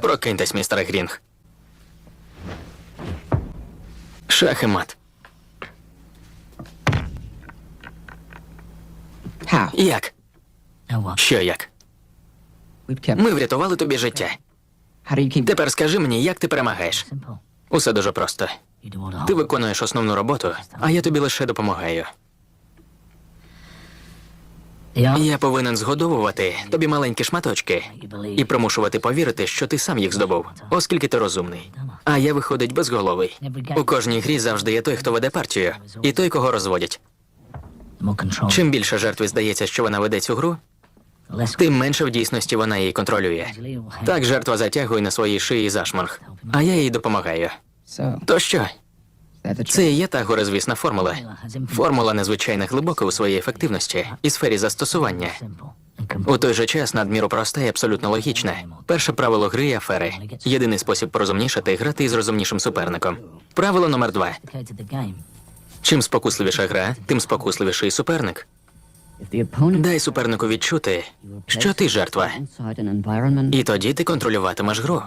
Прокиньтесь, містере Грінг. Шах і мат. Як? Що як? Ми врятували тобі життя. Тепер скажи мені, як ти перемагаєш? Усе дуже просто. Ти виконуєш основну роботу, а я тобі лише допомагаю. Я повинен згодовувати тобі маленькі шматочки і примушувати повірити, що ти сам їх здобув, оскільки ти розумний. А я виходить безголовий. У кожній грі завжди є той, хто веде партію, і той, кого розводять. Чим більше жертві здається, що вона веде цю гру, тим менше в дійсності вона її контролює. Так жертва затягує на своїй шиї зашморг, а я їй допомагаю. То що? Це і є та горизвісна формула. Формула незвичайно глибока у своїй ефективності і сфері застосування. У той же час надміру проста і абсолютно логічна. Перше правило гри афери. Єдиний спосіб порозумнішати грати із розумнішим суперником. Правило номер два. Чим спокусливіша гра, тим спокусливіший суперник. Дай супернику відчути, що ти жертва, і тоді ти контролюватимеш гру.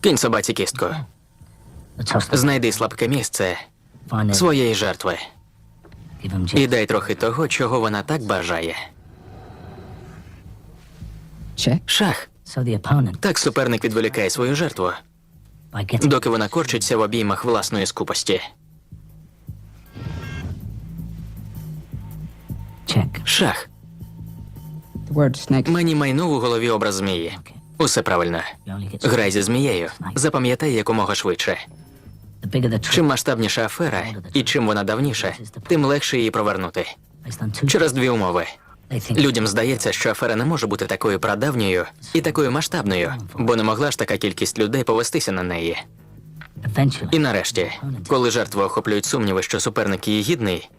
Кинь собаці кістку. Знайди слабке місце своєї жертви і дай трохи того, чого вона так бажає. Шах. Так суперник відволікає свою жертву, доки вона корчиться в обіймах власної скупості. Шах. Мені майнув у голові образ змії. Усе правильно. Грай зі змією. Запам'ятай якомога швидше. Чим масштабніша афера і чим вона давніша, тим легше її провернути. Через дві умови. Людям здається, що афера не може бути такою прадавньою і такою масштабною, бо не могла ж така кількість людей повестися на неї. І нарешті, коли жертву охоплюють сумніви, що суперник її гідний,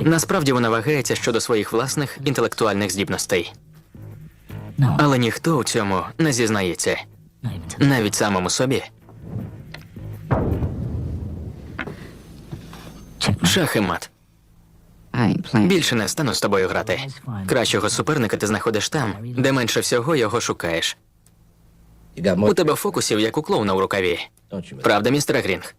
насправді вона вагається щодо своїх власних інтелектуальних здібностей. Але ніхто у цьому не зізнається, навіть самому собі. Шах і мат. Більше не стану з тобою грати. Кращого суперника ти знаходиш там, де менше всього його шукаєш. У тебе фокусів, як у клоуна у рукаві. Правда, містер Грінг?